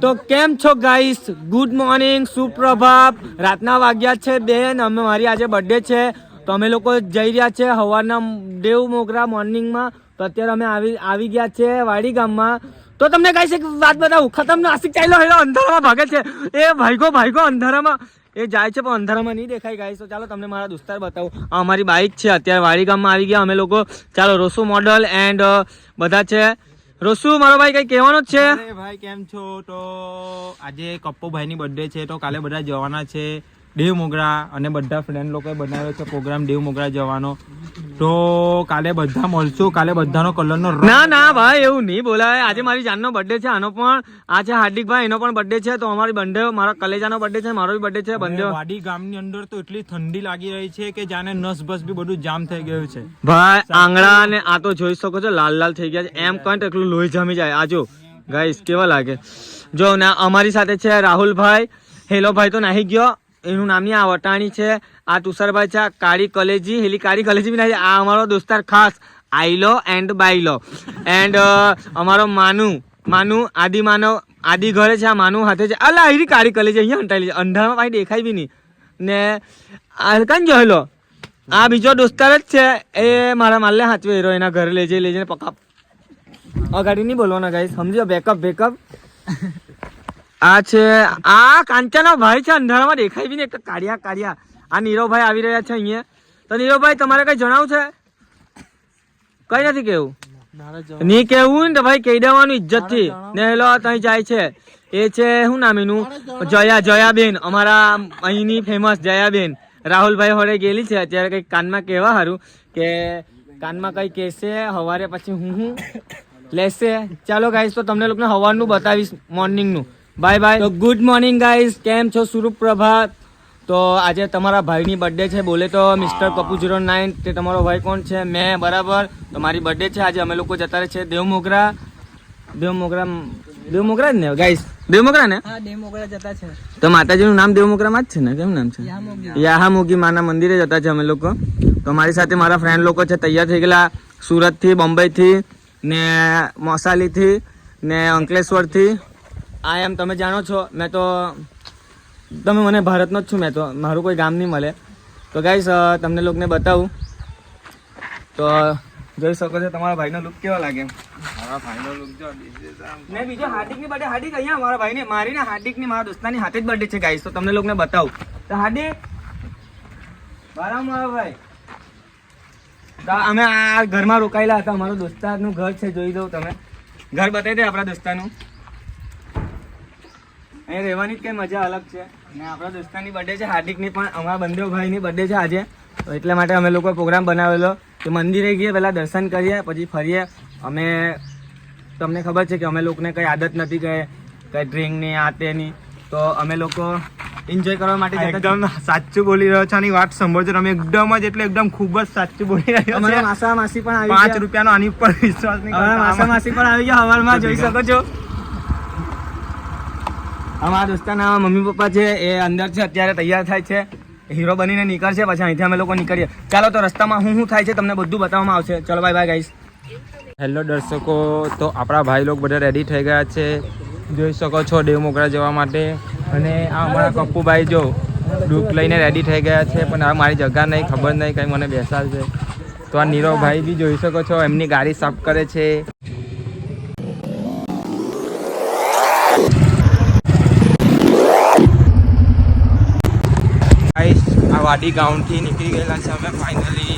તો કેમ છો ગાઈસ ગુડ મોર્નિંગ સુપ્રભાત. રાતના વાગ્યા છે બેન, અમે મારી આજે બર્થડે છે. તો અમે લોકો જઈ રહ્યા છે સવારના દેવ મોગરા મોર્નિંગમાં તો અત્યારે અમે આવી આવી ગયા છે વાડી ગામમાં. તો તમને ગાઈસ એક વાત બતાવું ખતમ નાસિક ચાલ્યો હેલો અંધારામાં ભાગે છે. એ ભાઈગો ભાઈગો અંધારામાં. એ જાય છે, પણ અંધારામાં નહીં દેખાય ગાઈસ તો ચાલો તમને મારા દોસ્તાર બતાવું. આ અમારી બાઇક છે, અત્યારે વાડી ગામમાં આવી ગયા અમે લોકો. ચાલો રોસો મોડલ એન્ડ બધા છે. રોસુ, મારો ભાઈ કઈ કહેવાનો જ છે? ભાઈ, કેમ છો? તો આજે કપ્પો ભાઈ ની બર્થડે છે, તો કાલે બધા જવાના છે. દેવ મોગરા અને બધા ફ્રેન્ડ લોકોએ બનાવ્યો છે પ્રોગ્રામ દેવ મોગરા જવાનો. તો કાલે બધા મળશું કાલે બધાનો કલરનો ના ના ભાઈ એવું નહીં બોલાય. આજે મારી જાનનો બર્થડે છે આનો પણ આ છે હાર્દિક ભાઈ એનો પણ બર્થડે છે તો અમારી બંને મારા કલેજાનો બર્થડે છે મારો બી બર્થડે છે બંને વાડી ગામની અંદર તો એટલી ઠંડી લાગી રહી છે કે જાને નસ બસ બી બધું જામ થઈ ગયું છે. ભાઈ આંગળા ને આ તો જોઈ શકો છો લાલ લાલ થઈ ગયા છે. એમ કંઈ એટલું લોહી જામી જાય. આ જો ગાઈસ કેવા લાગે? જો ને અમારી સાથે છે રાહુલભાઈ. હેલો ભાઈ તો નાહી ગયો. એનું નામ આ વટાણી છે. આ તુષારભાઈ છે, આ કાળી કલેજી હેલી કાળી કલેજી બી નાહી આ અમારો દોસ્તાર ખાસ. આઈલો એન્ડ બાઈલો એન્ડ અમારો માનુ. માનુ આદિ માનવ, આદિ ઘરે છે, આ માનુ હાથે છે. અલા એરી કાળી કલેજી અહીંયા હંટાયેલી છે. અંધારામાં ભાઈ દેખાય બી નહીં. ને હલકાન કાન જોયેલો આ બીજો દોસ્તાર જ છે. એ મારા માલને હાચવે હીરો એના ઘરે લઈ જઈ લઈ પકા આ ગાડી નહીં બોલવાના ગાઈસ સમજો બેકઅપ બેકઅપ આ છે આ કાંચાના ભાઈ છે અંધારામાં દેખાય બી ને એક કાઢ્યા કાળિયા આ નીરવભાઈ આવી રહ્યા છે અહીંયા. તો નીરવભાઈ તમારે કઈ જણાવું છે? કઈ નથી કેવું નહીં કેવું ને ભાઈ કહી દેવાનું ઇજ્જતથી ને હેલો ત્યાં જાય છે. એ છે શું નામ એનું? જયા જયાબેન. અમારા અહીંની ફેમસ જયાબેન. રાહુલભાઈ હોડે ગયેલી છે. અત્યારે કઈ કાનમાં કહેવા સારું કે કાનમાં કઈ કહેશે સવારે પછી હું હું લેશે. ચાલો ગાઈશ તો તમને લોકોને સવારનું બતાવીશ મોર્નિંગનું બાય બાય તો ગુડ મોર્નિંગ ગાઈઝ કેમ છો? સુરૂપ પ્રભાત તો આજે તમારા ભાઈની બર્થડે છે. બોલે તો મિસ્ટર કપુ જીરો નાઇન તે તમારો ભાઈ કોણ છે? મેં બરાબર. તો મારી બર્થડે છે. આજે અમે લોકો જતા રહે છે દેવમોગરા. દેવ મોગરા જ ને ગાઈસ દેવમોગરા ને? દેવ મોગરા જતા છે. તો માતાજીનું નામ દેવમોગરામાં જ છે ને? કેમ નામ છે? યાહામોગી. માના મંદિરે જતા છે અમે લોકો. તો મારી સાથે મારા ફ્રેન્ડ લોકો છે. તૈયાર થઈ ગયેલા સુરતથી બોમ્બેથી ને મોસાલીથી ને અંકલેશ્વરથી. આ એમ તમે જાણો છો મેં તો તમે મને ભારતનો જ છું મેં તો મારું કોઈ ગામ નહીં મળે. તો ગાઈશ તમને લોકોને બતાવું. તો જોઈ શકો છો તમારા ભાઈનો લુક કેવો લાગે? મારા ભાઈનો લુક જો, મેં ને બીજો હાર્દિકની બર્થડે હાર્દિક અહીંયા મારા ભાઈને મારી ને હાર્દિકની મારા દોસ્તાની હાથે જ બર્થડે છે ગાઈશ તો તમને લોકોને બતાવું. તો હાર્દિક બરાબર મારો ભાઈ. તો અમે આ ઘરમાં રોકાયેલા હતા. અમારો દોસ્તારનું ઘર છે જોઈ દઉં તમે. ઘર બતાવી દે આપણા દોસ્તારનું. અહીંયા રહેવાની જ કઈ મજા અલગ છે. અને આપણા દોસ્તાની બર્થડે છે હાર્દિકની પણ અમારા બંદેવ ભાઈની બર્થડે છે આજે. તો એટલા માટે અમે લોકો પ્રોગ્રામ બનાવેલો કે મંદિરે ગઈએ પહેલાં દર્શન કરીએ પછી ફરીએ. અમે તમને ખબર છે કે અમે લોકોને કંઈ આદત નથી કે કંઈ ડ્રિંકની આ તેની તો અમે લોકો એન્જોય કરવા માટે એકદમ સાચું બોલી રહ્યો છો આની વાત સાંભળજો. તમે એકદમ જ એટલે એકદમ ખૂબ જ સાચું બોલી રહ્યો અમારા માસા માસી પણ આવી પાંચ રૂપિયાનો આની ઉપર વિશ્વાસ નહીં માસા માસી પણ આવી ગયા. હવારમાં જોઈ શકો છો. અમારા દોસ્તાના મમ્મી પપ્પા છે, એ અંદર છે, અત્યારે તૈયાર થાય છે. હીરો બનીને નીકળશે પછી અહીંથી અમે લોકો નીકળીએ. ચાલો તો રસ્તામાં શું શું થાય છે તમને બધું બતાવવામાં આવશે. ચલો બાય બાય ગાઈસ હેલો દર્શકો. તો આપણા ભાઈ લોકો બધા રેડી થઈ ગયા છે. જોઈ શકો છો દેવ મોગરા જવા માટે. અને આ અમારા કપ્પુભાઈ જો દુઃખ લઈને રેડી થઈ ગયા છે, પણ આ મારી જગ્યા નહીં, ખબર નહીં, કંઈ મને બેસાડશે. તો આ નીરવભાઈ બી જોઈ શકો છો, એમની ગાડી સાફ કરે છે. વાડી ગામથી નીકળી ગયેલા છે અમે ફાઇનલી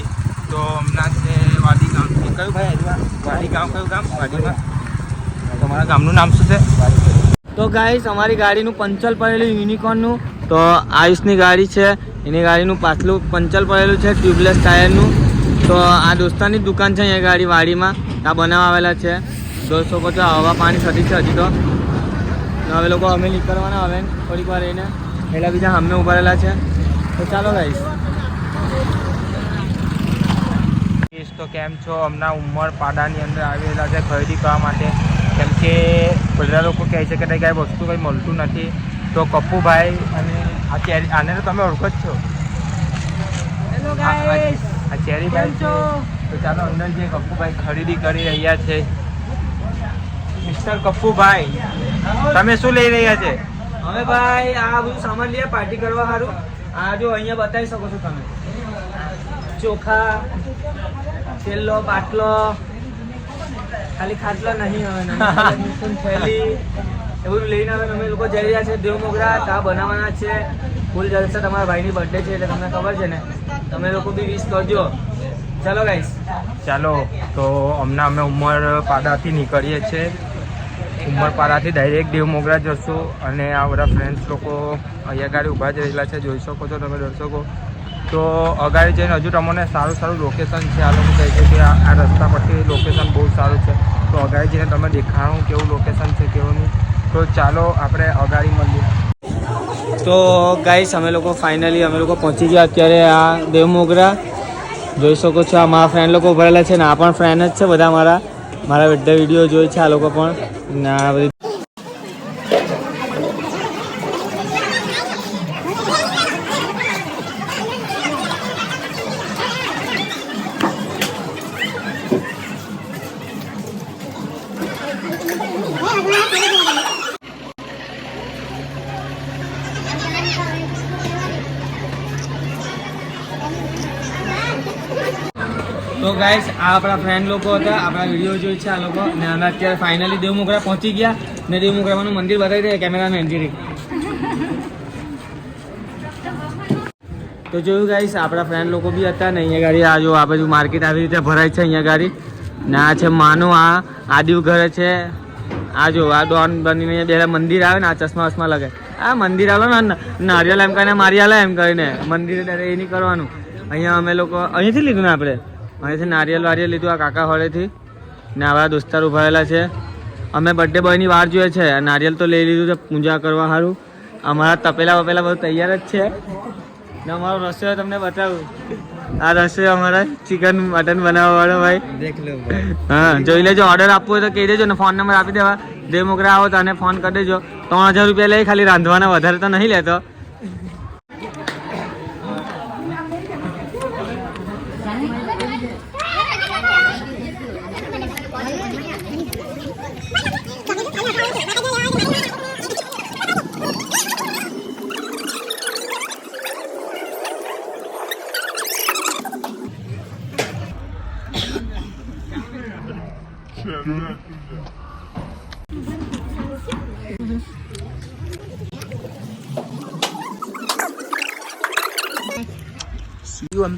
તો હમણાં છે વાડી ગામથી કયું ભાઈ વાડી ગામ કયું ગામ? વાડીમાં. તમારા ગામનું નામ શું છે? તો ગાઈસ અમારી ગાડીનું પંચર પડેલું યુનિકોર્નનું તો આયુષની ગાડી છે. એની ગાડીનું પાછલું પંચર પડેલું છે ટ્યુબલેસ ટાયરનું તો આ દોસ્તાની દુકાન છે અહીંયા ગાડી વાડીમાં. આ બનાવવા આવેલા છે. દોસ્તો પછી હવા પાણી થતી છે હજી તો. હવે લોકો અમે નીકળવાના હવે થોડીક વાર રહીને. પહેલાં બીજા અમે ઊભા રહેલા છે. તો ચાલો કેસ તો કેમ છો? હમણાં ઉમર પાડાની અંદર આવેલા છે ખરીદી કરવા માટે. કેમ કે બધા લોકો કહે છે કે કંઈ કાંઈ વસ્તુ કંઈ મળતું નથી. તો કપ્પુભાઈ અને આ ચેરી આને તો તમે ઓળખો જ છો. હેલો આ- ચેરીભાઈ છો? તો ચાલો અંદર જે કપુભાઈ ખરીદી કરી રહ્યા છે. મિસ્ટર કપ્પુભાઈ તમે શું લઈ રહ્યા છે? હવે ભાઈ આ બધું સામાન લઈએ પાર્ટી કરવા સારું આ જો અહીંયા બતાવી શકો છો તમે. ચોખા છેલ્લો બાટલો ખાલી ખાટલો નહીં હવે થેલી એ બધું લઈને હવે અમે લોકો જઈ રહ્યા છે દેવ મોગરા તા બનાવવાના છે. ફૂલ જલસા તમારા ભાઈની બર્થડે છે એટલે તમને ખબર છે ને. તમે લોકો બી વિશ કરજો. ચાલો ગાઈસ ચાલો તો હમણાં અમે ઉમરપાડાથી નીકળીએ છીએ. ઉમરપાડાથી ડાયરેક્ટ દેવ મોગરા જશું અને આ બધા ફ્રેન્ડ્સ લોકો અહીંયા ગાડી ઊભા જ રહેલા છે. જોઈ શકો છો તમે દર્શકો. તો અગાડી જઈને હજુ તમને સારું સારું લોકેશન છે. આ લોકો કહે છે કે આ રસ્તા પરથી લોકેશન બહુ સારું છે. તો અગાડી જઈને તમે દેખાણું કેવું લોકેશન છે, કેવું તો ચાલો આપણે અગાડી મળીએ. તો ગાઈસ અમે લોકો ફાઇનલી અમે લોકો પહોંચી ગયા. અત્યારે આ દેવ મોગરા. જોઈ શકો છો, આ મારા ફ્રેન્ડ લોકો ભરેલા છે ને આ પણ ફ્રેન્ડ જ છે બધા મારા. મારા બધા વીડિયો જોઈ છે આ લોકો પણ. ને આ બધી તો ગાઈસ આ આપણા ફ્રેન્ડ લોકો હતા, આપણા વીડિયો જોઈ છે આ લોકો. ને અમે અત્યારે ફાઇનલી દેવ મોગરા પહોંચી ગયા. ને દેવ મોગરાનું મંદિર બતાવી દે કેમેરામેન જીરી તો જોયું ગાઈસ આપણા ફ્રેન્ડ લોકો બી હતા ને અહીંયા ગાડી, આ જો આ બાજુ માર્કેટ આવી રીતે ભરાય છે અહીંયા ગાડી. ને આ છે માનું, આ આદિવ ઘરે છે. આ જો, આ ડોન બનીને બે મંદિર આવે ને, આ ચશ્મા વસમા લગે આ મંદિર આવે ને, નારિયેલ એમ કરીને મારી આલે એમ કરીને મંદિર એ નહીં કરવાનું. અહીંયા અમે લોકો, અહીંથી લીધું ને આપણે? અહીંથી નારિયેલ વારિયેલ લીધું આ કાકા હોળેથી. ને આવા દોસ્તાર ઊભા છે. અમે બર્થડે બોયની વાર જોઈએ છે. આ નારિયેલ તો લઈ લીધું છે પૂજા કરવા સારું અમારા તપેલા વપેલા બધું તૈયાર જ છે. ને અમારો રસોઈ તમને બતાવું. આ રસોઈ અમારા ચિકન મટન બનાવવા વાળો ભાઈ. દેખ લો હા જોઈ લેજો ઓર્ડર આપવો હોય તો કહી દેજો ને ફોન નંબર આપી દેવા. દેવ મોકરા આવો તો આને ફોન કરી દેજો. ત્રણ હજાર રૂપિયા લઈ ખાલી રાંધવાના વધારે તો નહીં લેતો.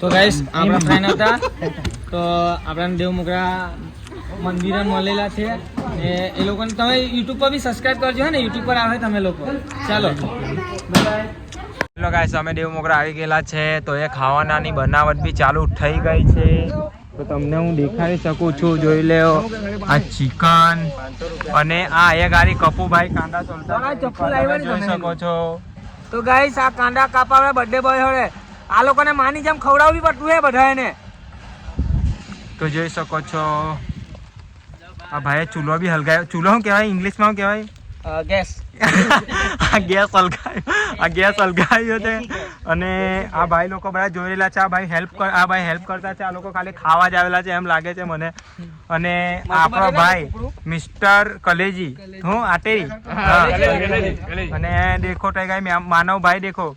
તો ગાઈસ આપણા ફાઈન હતા. તો આપણા દેવ મોગરા મંદિરે મળેલા છે. ને એ લોકોને તમે યુટ્યુબ પર બી સબસ્ક્રાઇબ કરજો હે ને. યુટ્યુબ પર આવે તમે લોકો. ચાલો. બાય હેલો ગાઈસ અમે દેવ મોગરા આવી ગયેલા છે. તો એ ખાવાનાની બનાવટ બી ચાલુ થઈ ગઈ છે. તો તમને હું દેખાડી શકું છું. જોઈ લેવો આ ચિકન અને આ એ ગાડી કપુભાઈ કાંદા ચોલતા જોઈ શકો છો. તો ગાઈસ આ કાંદા કાપા બર્થડે બોય હવે આ લોકોને માની જેમ ખવડાવવી પડતું હે બધા એને તો જોઈ શકો છો. આ ભાઈએ ચૂલો બી હલગાયો. ચૂલો શું કહેવાય? ઇંગ્લિશમાં શું કહેવાય? ગેસ. આ ગેસ હલગાયો. આ ગેસ હલગાયો છે. અને આ ભાઈ લોકો બધા જોઈ રહેલા છે. આ ભાઈ હેલ્પ કર આ ભાઈ હેલ્પ કરતા છે. આ લોકો ખાલી ખાવા જ આવેલા છે એમ લાગે છે મને. અને આપણો ભાઈ મિસ્ટર કલેજી. હું આટેરી. અને દેખો તો ગાય માનવ ભાઈ દેખો.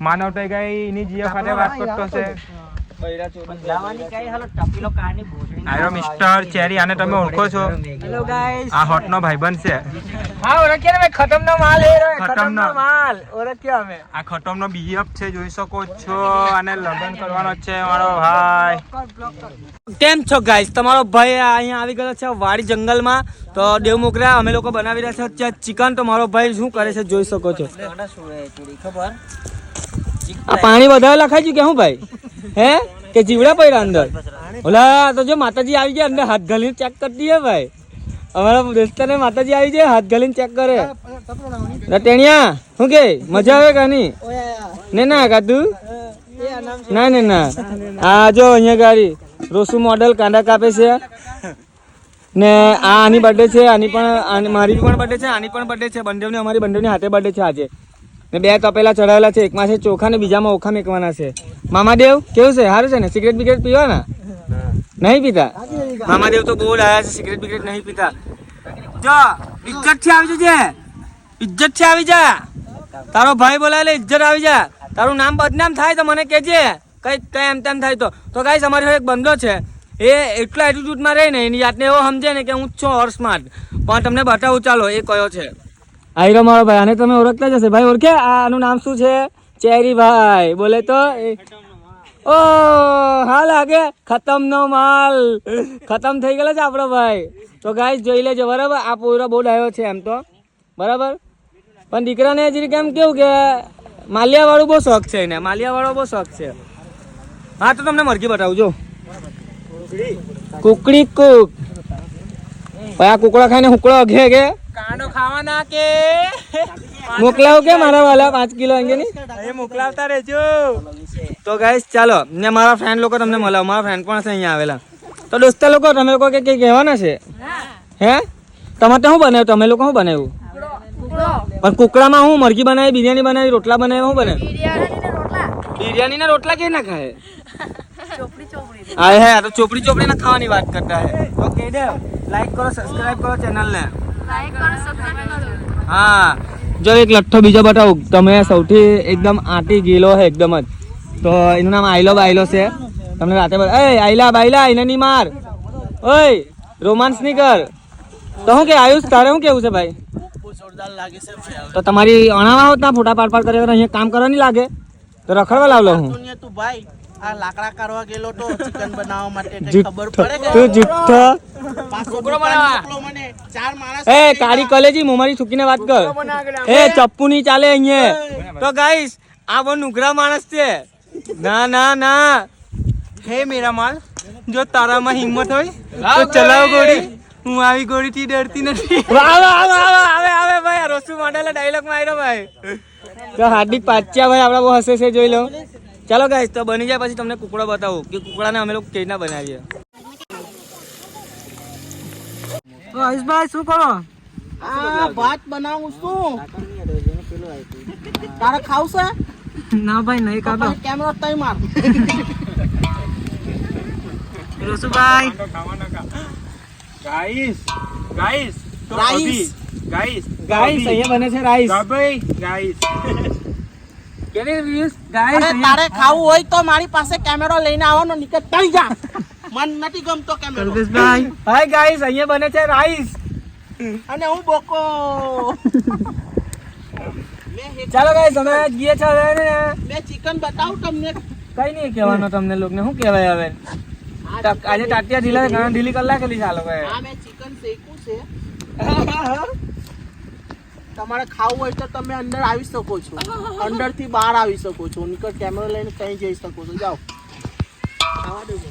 માનવ તો ગાય એની જીઓ ખાતે વાત કરતો છે આયો મિસ્ટર ચેરી આને તમે ઓળખો છો? હેલો ગાઈસ આ હોટનો ભાઈબંધ છે. હા ઓળખ્યા ને ભાઈ ખતમનો માલ એ રહ્યો ખતમનો. ખતમનો માલ ઓળખ્યા અમે. આ ખટમનો બીએફ છે જોઈ શકો છો અને લગ્ન કરવાનો છે મારો ભાઈ. કેમ છો ગાઈસ તમારો ભાઈ અહીંયા આવી ગયો છે વાડી જંગલમાં. તો દેવ મોગરા અમે લોકો બનાવી રહ્યા છે ચિકન. તો મારો ભાઈ શું કરે છે જોઈ શકો છો. આ પાણી વધારે લખાય છે કે શું ભાઈ? હે? કે જીવડા પડ્યા અંદર? ઓલા તો જો માતાજી આવી ગયા અંદર હાથ ઘાલીને ચેક કરી દઈએ ભાઈ. અમારા દોસ્તાને માતાજી આવી જાય હાથ ઘાલીને ચેક કરે. રટેણિયા શું કે? મજા આવે કાની ને ના કાતું ના ના ના. આ જો અહીંયા ગાડી. રોસુ મોડલ કાંડા કાપે છે. ને આ આની બર્થડે છે આની પણ આની- મારી પણ બર્થડે છે આની પણ બર્થડે છે. બંનેવની અમારી બંનેવની હાથે બર્થડે છે આજે. ને બે તપેલા ચડાવેલા છે, એકમાં છે ચોખા ને બીજામાં ઓખા મેકવાના છે. મામાદેવ, કેવું છે? સારું છે ને? સિગરેટ બિગરેટ પીવાના? નહીં પીતા? મામાદેવ તો બહુ ડાયા છે, સિગરેટ બિગરેટ નહીં પીતા. જો ઇજ્જતથી આવી જજે ઇજ્જતથી આવી જા. તારો ભાઈ એટલે ઇજ્જત આવી જા. તારું નામ બદનામ થાય તો મને કહેજે. કઈ કઈ એમ તેમ થાય તો. તો ગાઈસ, અમારી એક બંદો છે. એ એટલા એટીટ્યુડમાં રહે ને, એની જાતને એવો સમજે ને કે હું છું ઓર સ્માર્ટ પણ તમને બતાવું, ચાલો, એ કયો છે? આયરો મારો ભાઈ, આને તમે ઓળખતા જ હશે. ભાઈ, ઓળખે? આનું નામ શું છે? ચેરી ભાઈ. બોલે તો. ઓ હા લાગે ખતમ નો માલ. ખતમ થઈ ગયેલો છે આપણો ભાઈ. તો ગાઈસ જોઈ લેજો. બરાબર? આ પૂરો બહુ ડાયો છે એમ તો. બરાબર? પણ દીકરાને હજી કેમ કેવું કે માલિયા વાળું બહુ શોખ છે એને. માલિયા વાળો બહુ શોખ છે. હા, તો તમને મરઘી બતાવજો કુકડી કુક. ભાઈ, આ કુકડો ખાઈને હુકડો કે? કાંડો ખાવાના કે? મોકલાવ કે મારા વાલા પાંચ કિલો અંગે ની? એ મોકલાવતા રહેજો. તો ગાઈસ ચાલો ને મારા ફ્રેન્ડ લોકો તમને મળાવ. મારા ફ્રેન્ડ પણ છે અહીંયા આવેલા. તો દોસ્તા લોકો તમે લોકો કે કંઈ કહેવાના છે? હે? તમારે તો શું બનાવ્યું? તમે લોકો શું બનાવ્યું? પણ કુકડામાં હું મરઘી બનાવી બિરયાની બનાવી રોટલા બનાવી શું બનાવ્યું? બિરયાની ને રોટલા કે ના ખાય? હા હે તો ચોપડી ચોપડી ના ખાવાની વાત કરતા હે. તો કહી દે લાઈક કરો સબસ્ક્રાઇબ કરો ચેનલ ને. હા. જો એક લઠ્ઠો બીજો બતાવું. તમે સૌથી એકદમ આટી ગીલો છે એકદમ જ. તો એનું નામ આઈલો બાઈલો છે. તમને રાતે એ આઈલા બાઈલા એને ની માર. ઓય રોમાન્સની કર. તો હું કે, આયુષ, તારે શું કેવું છે ભાઈ? તો તમારી અણાવા હોત ના ફોટા પાડ પાડ કરે અહીંયા કામ કરવા નહીં લાગે. તો રખડવા લાવલો હું. તું ભાઈ આ લાકડા કરવા ગયેલો તો ચિકન બનાવવા માટે કઈ ખબર પડે કે તું જુઠ્ઠો. પાછો દુકાન મને. ચાર માણસ એ કાળી કલેજી મોમારી છૂકીને વાત કર. એ ચપ્પુ ની ચાલે અહીંયા. તો ગાઈસ આ બહુ નુગરા માણસ છે. ના ના ના. હે મેરા માલ. જો તારામાં હિંમત હોય તો ચલાવ ગોળી. હું આવી ગોળીથી ડરતી નથી. વાહ વાહ વાહ આવે આવે ભાઈ રોસુ મોડેલ ડાયલોગમાં આવ્યો ભાઈ. તો હાર્દિક પાચ્યા ભાઈ આપડા બહુ હસે છે જોઈ લો. ચાલો ગાઈસ તો બની જાય પછી તમને કુકડો બતાવું કે કુકડાને અમે લોકો કેવી રીતના બનાવીએ. આયુષભાઈ શું કરો? આ ભાત બનાવું છું. તારે ખાવ છે? ના ભાઈ નહીં ખાતો કેમેરો તઈ માર. રોસુભાઈ guys guys guys guys guys અહીંયા બને છે રાઈસ ગાભાઈ ગાઈસ તારે ખાવું હોય તો મારી પાસે કેમેરો લઈને આવવાનો નીકળ. તઈ જા. મન નથી ગમતો કેમેરો ભાઈ હાય ગાઈસ અહીંયા બને છે રાઈસ અને હું બોકો. ચાલો ગાઈસ અમે ગીએ છે હવે ને. મેં ચિકન બતાવું તમને. કઈ નહીં કહેવાનો તમને લોકોને શું કહેવાય હવે? આજે ટાટિયા ઢીલા ઘણા ઢીલી કલાક કરી ચાલો ભાઈ આ મેં ચિકન શેકું છે. તમારે ખાવું હોય તો તમે અંદર આવી શકો છો. અંદરથી બહાર આવી શકો છો. નીકળ કેમેરો લઈને કઈ જઈ શકો છો. જાઓ. ખાવા દેજો.